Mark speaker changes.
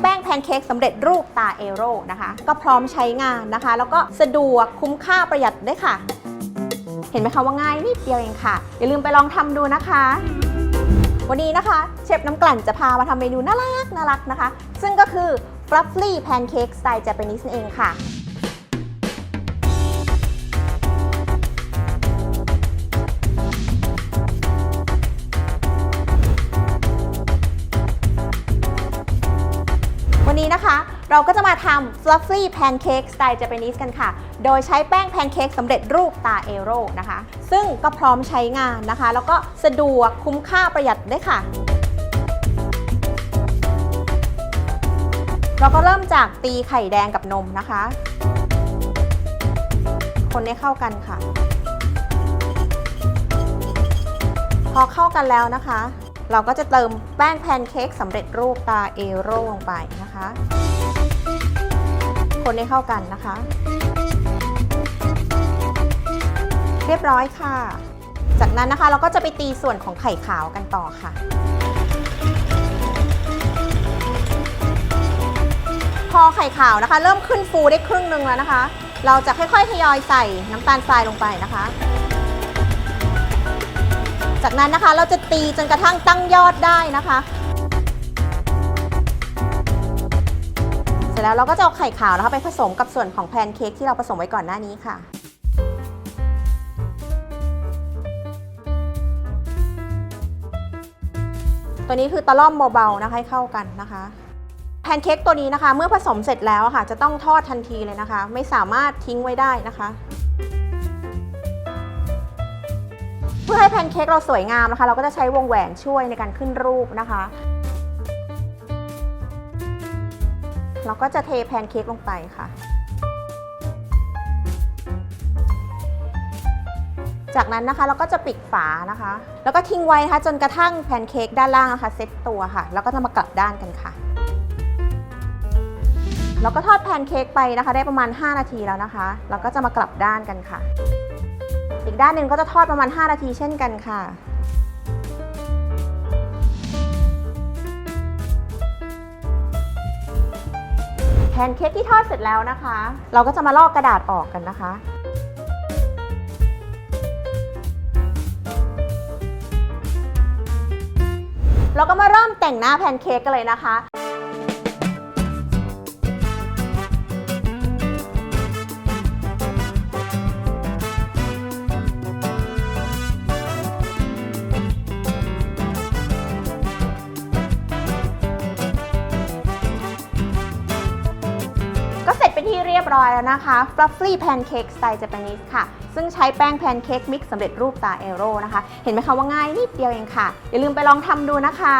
Speaker 1: แป้งแพนเค้กสำเร็จรูปตาเอโร่นะคะ ก็พร้อมใช้งานนะคะ แล้วก็สะดวกคุ้มค่าประหยัดด้วยค่ะ เห็นไหมคะว่าง่ายนิดเดียวเองค่ะ อย่าลืมไปลองทำดูนะคะ วันนี้นะคะ เชฟน้ำกลั่นจะพามาทำเมนูน่ารักน่ารักนะคะ ซึ่งก็คือ fluffy pancake สไตล์ Japanese นั่นเองค่ะ นนี้นะคะ เราก็จะมาทำ fluffy pancake สไตล์ Japanese กันค่ะ โดยใช้แป้งแพนเค้กสำเร็จรูปตาเอโร่นะคะ ซึ่งก็พร้อมใช้งานนะคะ แล้วก็สะดวกคุ้มค่าประหยัดด้วยค่ะ เราก็เริ่มจากตีไข่แดงกับนมนะคะ คนให้เข้ากันค่ะ พอเข้ากันแล้วนะคะ เราก็จะเติมแป้งแพนเค้กสำเร็จรูปตาเอโร่ลงไปนะคะ คนให้เข้ากันนะคะ เรียบร้อยค่ะ จากนั้นนะคะเราก็จะไปตีส่วนของไข่ขาวกันต่อค่ะพอไข่ขาวนะคะ เริ่มขึ้นฟูได้ครึ่งหนึ่งแล้วนะคะ เราจะค่อยๆทยอยใส่น้ำตาลทรายลงไปนะคะ จากนั้นนะคะ เราจะตีจนกระทั่งตั้งยอดได้นะคะ เสร็จแล้วเราก็จะเอาไข่ขาวนะคะไปผสมกับส่วนของแพนเค้กที่เราผสมไว้ก่อนหน้านี้ค่ะตัวนี้คือตะล่อมเบาๆนะคะให้เข้ากันนะคะ แพนเค้กตัวนี้นะคะ เมื่อผสมเสร็จแล้วค่ะ จะต้องทอดทันทีเลยนะคะ ไม่สามารถทิ้งไว้ได้นะคะ เพื่อให้แพนเค้กเราสวยงามนะคะ เราก็จะใช้วงแหวนช่วยในการขึ้นรูปนะคะ เราก็จะเทแพนเค้กลงไปค่ะ จากนั้นนะคะเราก็จะปิดฝานะคะ แล้วก็ทิ้งไว้นะคะจนกระทั่งแพนเค้กด้านล่างนะคะเซ็ตตัวค่ะ แล้วก็จะมากลับด้านกันค่ะ เราก็ทอดแพนเค้กไปนะคะ ได้ประมาณ 5 นาทีแล้วนะคะ เราก็จะมากลับด้านกันค่ะ อีกด้านหนึ่งก็จะทอดประมาณ 5 นาทีเช่นกันค่ะแพนเค้กที่ทอดเสร็จแล้วนะคะ เราก็จะมาลอกกระดาษออกกันนะคะ เราก็มาเริ่มแต่งหน้าแพนเค้กกันเลยนะคะ ที่เรียบร้อยแล้วนะคะ Fluffy Pancake สไตล์ Japanese ค่ะ ซึ่งใช้แป้งแพนเค้กมิกซ์สำเร็จรูปตาเอโร่นะคะ เห็นไหมคะว่าง่ายนิดเดียวเองค่ะ อย่าลืมไปลองทำดูนะคะ